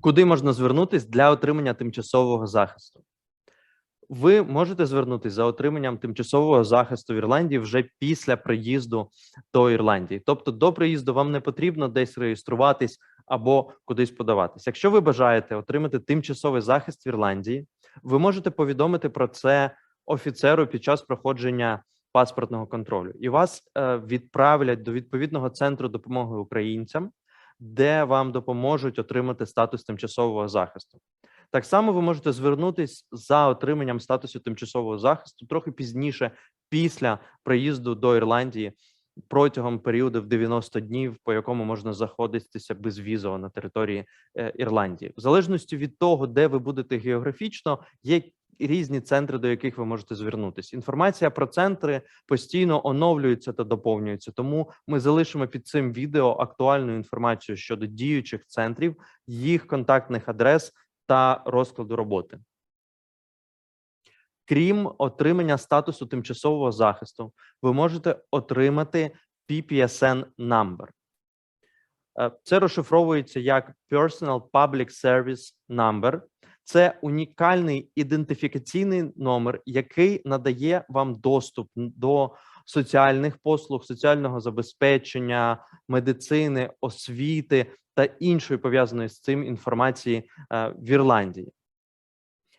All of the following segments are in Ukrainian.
Куди можна звернутись для отримання тимчасового захисту? Ви можете звернутися за отриманням тимчасового захисту в Ірландії вже після приїзду до Ірландії. Тобто, до приїзду вам не потрібно десь реєструватись або кудись подаватись. Якщо ви бажаєте отримати тимчасовий захист в Ірландії, ви можете повідомити про це офіцеру під час проходження паспортного контролю, і вас е, відправлять до відповідного центру допомоги українцям, де вам допоможуть отримати статус тимчасового захисту. Так само ви можете звернутись за отриманням статусу тимчасового захисту трохи пізніше, після приїзду до Ірландії, протягом періоду в 90 днів, по якому можна заходитися безвізово на території е, Ірландії, в залежності від того, де ви будете географічно, є різні центри, до яких ви можете звернутися. Інформація про центри постійно оновлюється та доповнюється. Тому ми залишимо під цим відео актуальну інформацію щодо діючих центрів, їх контактних адрес та розкладу роботи. Крім отримання статусу тимчасового захисту, ви можете отримати PPSN number. Е, Це розшифровується як Personal Public Service Number. Це унікальний ідентифікаційний номер, який надає вам доступ до соціальних послуг, соціального забезпечення, медицини, освіти та іншої пов'язаної з цим інформації е, в Ірландії.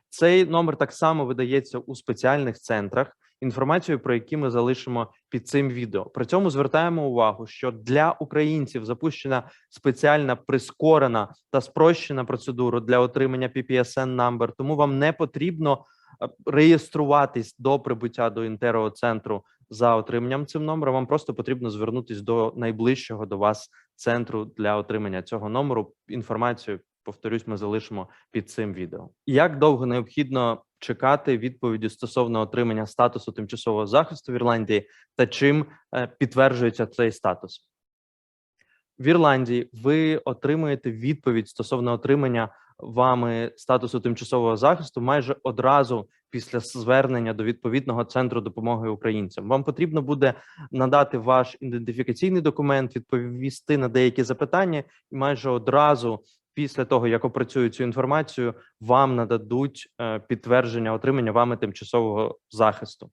Цей номер так само видається у спеціальних центрах, інформацію про які ми залишимо під цим відео. При цьому звертаємо увагу, що для українців запущена спеціальна прискорена та спрощена процедура для отримання PPSN number, тому вам не потрібно е, реєструватись до прибуття до інтеро центру за отриманням цим номером. Вам просто потрібно звернутись до найближчого до вас центру для отримання цього номеру. Інформацію повторюсь, ми залишимо під цим відео. Як довго необхідно чекати відповіді стосовно отримання статусу тимчасового захисту в Ірландії та чим е, підтверджується цей статус? В Ірландії ви отримуєте відповідь стосовно отримання вами статусу тимчасового захисту майже одразу після звернення до відповідного центру допомоги українцям. Вам потрібно буде надати ваш ідентифікаційний документ, відповісти на деякі запитання, і майже одразу після того, як опрацюють цю інформацію, вам нададуть е, підтвердження отримання вами тимчасового захисту.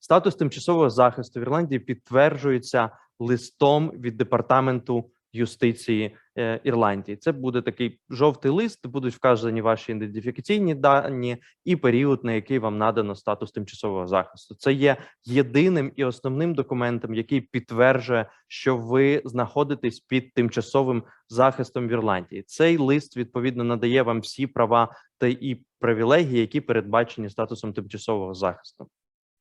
Статус тимчасового захисту в Ірландії підтверджується листом від департаменту юстиції е, Ірландії. Це буде такий жовтий лист, будуть вказані ваші ідентифікаційні дані і період, на який вам надано статус тимчасового захисту. Це є єдиним і основним документом, який підтверджує, що ви знаходитесь під тимчасовим захистом в Ірландії. Цей лист відповідно надає вам всі права та і привілегії, які передбачені статусом тимчасового захисту.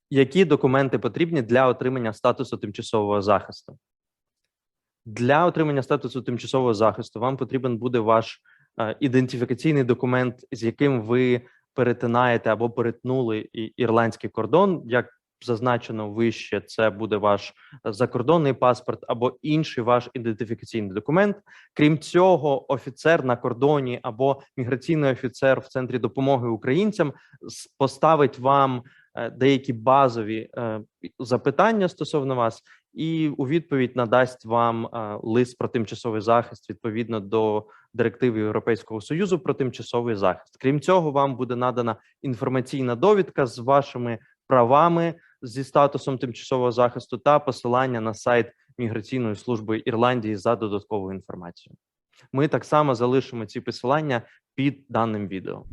Які документи потрібні для отримання статусу тимчасового захисту? Для отримання статусу тимчасового захисту вам потрібен буде ваш е, ідентифікаційний документ, з яким ви перетинаєте або перетнули ірландський кордон. Як зазначено вище, це буде ваш закордонний паспорт або інший ваш ідентифікаційний документ. Крім цього, офіцер на кордоні або міграційний офіцер в центрі допомоги українцям поставить вам е, деякі базові е, запитання стосовно вас, і у відповідь надасть вам е, лист про тимчасовий захист відповідно до директиви Європейського союзу про тимчасовий захист. Крім цього, вам буде надана інформаційна довідка з вашими правами зі статусом тимчасового захисту та посилання на сайт міграційної служби Ірландії за додатковою інформацією. Ми так само залишимо ці посилання під даним відео.